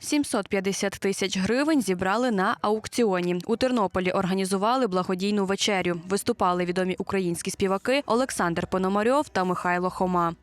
750 тисяч гривень зібрали на аукціоні. У Тернополі організували благодійну вечерю. Виступали відомі українські співаки Олександр Пономарьов та Михайло Хома.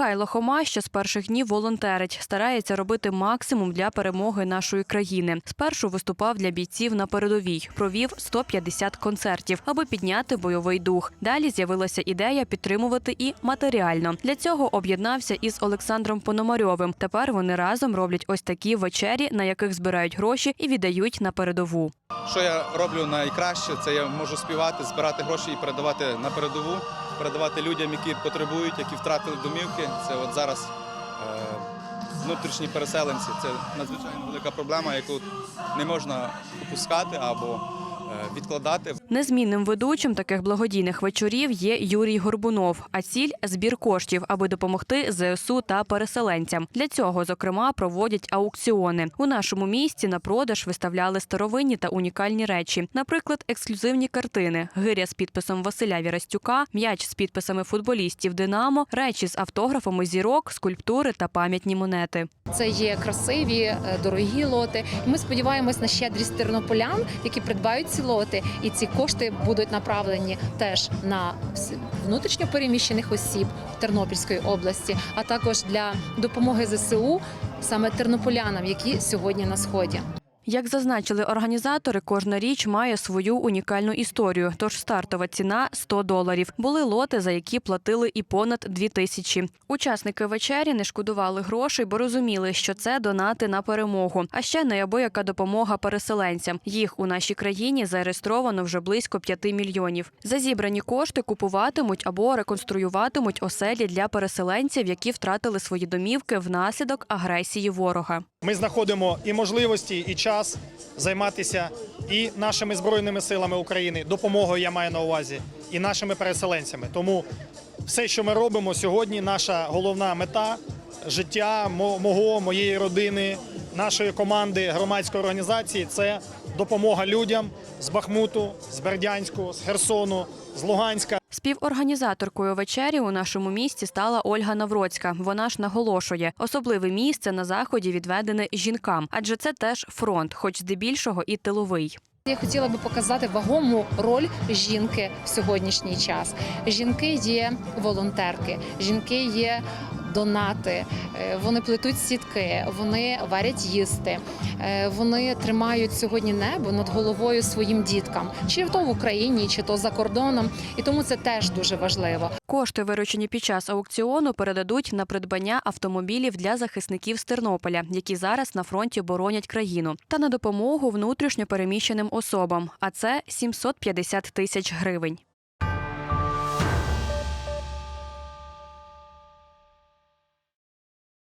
Михайло Хома ще з перших днів волонтерить, старається робити максимум для перемоги нашої країни. Спершу виступав для бійців на передовій, провів 150 концертів, аби підняти бойовий дух. Далі з'явилася ідея підтримувати і матеріально. Для цього об'єднався із Олександром Пономарьовим. Тепер вони разом роблять ось такі вечері, на яких збирають гроші і віддають на передову. Що я роблю найкраще, це я можу співати, збирати гроші і передавати на передову, передавати людям, які потребують, які втратили домівки. Це от зараз е, внутрішні переселенці. Це надзвичайно велика проблема, яку не можна опускати або відкладати. Незмінним ведучим таких благодійних вечорів є Юрій Горбунов. А ціль збір коштів, аби допомогти ЗСУ та переселенцям. Для цього, зокрема, проводять аукціони. У нашому місті на продаж виставляли старовинні та унікальні речі, наприклад, ексклюзивні картини, гиря з підписом Василя Вірастюка, м'яч з підписами футболістів Динамо, речі з автографами зірок, скульптури та пам'ятні монети. Це є красиві, е, дорогі лоти. Ми сподіваємось на щедрість тернополян, які придбають лоти, і ці кошти будуть направлені теж на внутрішньо переміщених осіб Тернопільської області, а також для допомоги ЗСУ саме тернополянам, які сьогодні на сході. Як зазначили організатори, кожна річ має свою унікальну історію. Тож стартова ціна 100 доларів. Були лоти, за які платили і понад 2 тисячі. Учасники вечері не шкодували грошей, бо розуміли, що це донати на перемогу. А ще неабияка допомога переселенцям. Їх у нашій країні зареєстровано вже близько 5 мільйонів. За зібрані кошти купуватимуть або реконструюватимуть оселі для переселенців, які втратили свої домівки внаслідок агресії ворога. Ми знаходимо і можливості, і час займатися і нашими збройними силами України, допомогою я маю на увазі, і нашими переселенцями. Тому все, що ми робимо сьогодні, наша головна мета життя мого, моєї родини, нашої команди громадської організації це допомога людям з Бахмуту, з Бердянську, з Херсону, з Луганська. Співорганізаторкою вечері у нашому місті стала Ольга Навроцька. Вона ж наголошує, особливе місце на заході відведене жінкам, адже це теж фронт, хоч здебільшого і тиловий. Я хотіла би показати вагому роль жінки в сьогоднішній час. Жінки є волонтерки, жінки є донати, е, вони плетуть сітки, вони варять їсти, е, вони тримають сьогодні небо над головою своїм діткам, чи то в Україні, чи то за кордоном. І тому це теж дуже важливо. Кошти, виручені під час аукціону, передадуть на придбання автомобілів для захисників з Тернополя, які зараз на фронті боронять країну, та на допомогу внутрішньо переміщеним особам. А це 750 тисяч гривень.